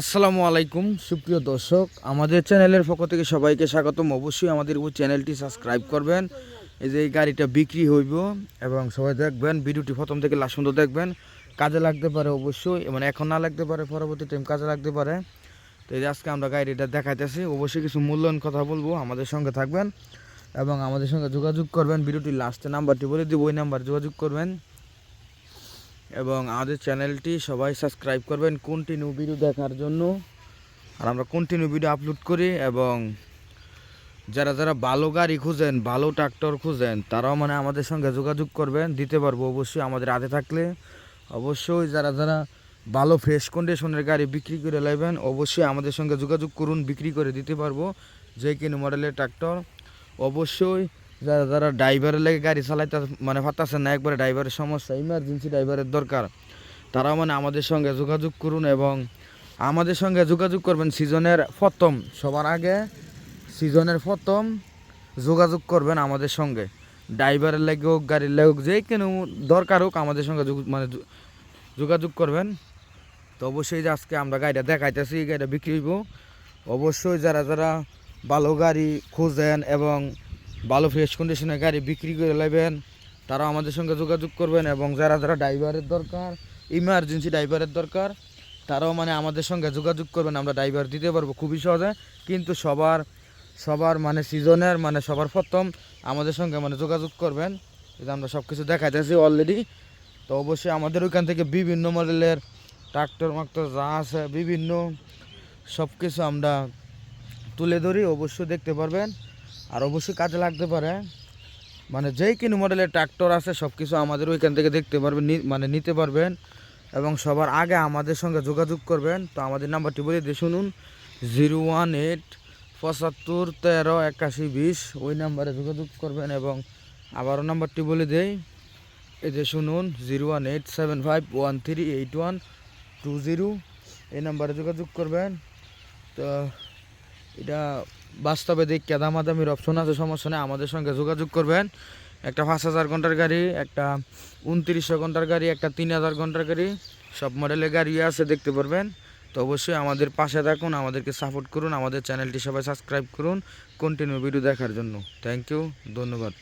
আসসালামু আলাইকুম, সুপ্রিয় দর্শক। আমাদের চ্যানেলের পক্ষ থেকে সবাইকে স্বাগতম। অবশ্যই আমাদের চ্যানেলটি সাবস্ক্রাইব করবেন। এই যে এই গাড়িটা বিক্রি হইব এবং সবাই দেখবেন, ভিডিওটি প্রথম থেকে লাস্ট পর্যন্ত দেখবেন। কাজে লাগতে পারে অবশ্যই মানে এখন না লাগতে পারে, পরবর্তী টাইম কাজে লাগতে পারে। তো এই যে আজকে আমরা গাড়িটা দেখাইতেছি, অবশ্যই কিছু মূল্যায়ন কথা বলব, আমাদের সঙ্গে থাকবেন এবং আমাদের সঙ্গে যোগাযোগ করবেন। ভিডিওটি লাস্টে নাম্বারটি বলে দিব, ওই নাম্বার যোগাযোগ করবেন। এবং আমাদের চ্যানেলটি সবাই সাবস্ক্রাইব করবেন কন্টিনিউ ভিডিও দেখার জন্য। আর আমরা কন্টিনিউ ভিডিও আপলোড করি এবং যারা যারা ভালো গাড়ি খুঁজেন, ভালো ট্রাক্টর খুঁজেন, তারাও মানে আমাদের সঙ্গে যোগাযোগ করবেন, দিতে পারব অবশ্যই আমাদের হাতে থাকলে। অবশ্যই যারা যারা ভালো ফ্রেশ কন্ডিশনের গাড়ি বিক্রি করে নেবেন অবশ্যই আমাদের সঙ্গে যোগাযোগ করুন, বিক্রি করে দিতে পারব। যে কিনো মডেলের ট্রাক্টর অবশ্যই যারা যারা ড্রাইভারের লেগে গাড়ি চালাইতে মানে পারতেছেন না, একবারে ড্রাইভারের সমস্যা ইমার্জেন্সি ড্রাইভারের দরকার তারাও মানে আমাদের সঙ্গে যোগাযোগ করুন এবং আমাদের সঙ্গে যোগাযোগ করবেন সিজনের প্রথম, সবার আগে সিজনের প্রথম যোগাযোগ করবেন আমাদের সঙ্গে। ড্রাইভারের লেগে হোক, গাড়ির লেগে হোক, যে কোনো দরকার হোক, আমাদের সঙ্গে মানে যোগাযোগ করবেন। তো অবশ্যই যে আজকে আমরা গাড়িটা দেখাইতেছি গাড়িটা বিক্রি হইব। অবশ্যই যারা যারা ভালো গাড়ি খুঁজেন এবং ভালো ফ্রেশ কন্ডিশনের গাড়ি বিক্রি করে নেবেন তারা আমাদের সঙ্গে যোগাযোগ করবেন এবং যারা যারা ড্রাইভারের দরকার ইমার্জেন্সি ড্রাইভারের দরকার, তারাও মানে আমাদের সঙ্গে যোগাযোগ করবেন, আমরা ড্রাইভার দিতে পারব খুবই সহজে। কিন্তু সবার সবার মানে সিজনের মানে সবার প্রথম আমাদের সঙ্গে মানে যোগাযোগ করবেন। যে আমরা সব কিছু দেখাইতেছি অলরেডি তো অবশ্যই আমাদের ওইখান থেকে বিভিন্ন মডেলের ট্রাক্টর মাক্টর যা আছে, বিভিন্ন সব কিছু আমরা তুলে ধরি, অবশ্যই দেখতে পারবেন। আর অবশ্যই কাজে লাগতে পারে। মানে যেই কোনো মডেলের ট্রাক্টর আছে সব কিছু আমাদের ওইখান থেকে দেখতে পারবেন মানে নিতে পারবেন এবং সবার আগে আমাদের সঙ্গে যোগাযোগ করবেন। তো আমাদের নাম্বারটি বলে দিয়ে শুনুন, জিরো ওয়ান এইট পঁচাত্তর তেরো একাশি বিশ। ওই নাম্বারে যোগাযোগ করবেন এবং আবারও নাম্বারটি বলে দেই, এই যে শুনুন, zero one eight seven five one three eight one two zero. এই নাম্বারে যোগাযোগ করবেন। তো এটা বাস্তবে দেখে দামাদামির অপশন আছে, সমস্যা নেই, আমাদের সঙ্গে যোগাযোগ করবেন। একটা পাঁচ হাজার ঘণ্টার গাড়ি, একটা উনত্রিশশো ঘণ্টার গাড়ি, একটা তিন হাজার ঘণ্টার গাড়ি, সব মডেলের গাড়ি আছে, দেখতে পারবেন। তো অবশ্যই আমাদের পাশে থাকুন, আমাদেরকে সাপোর্ট করুন, আমাদের চ্যানেলটি সবাই সাবস্ক্রাইব করুন কন্টিনিউ ভিডিও দেখার জন্য। থ্যাংক ইউ ধন্যবাদ।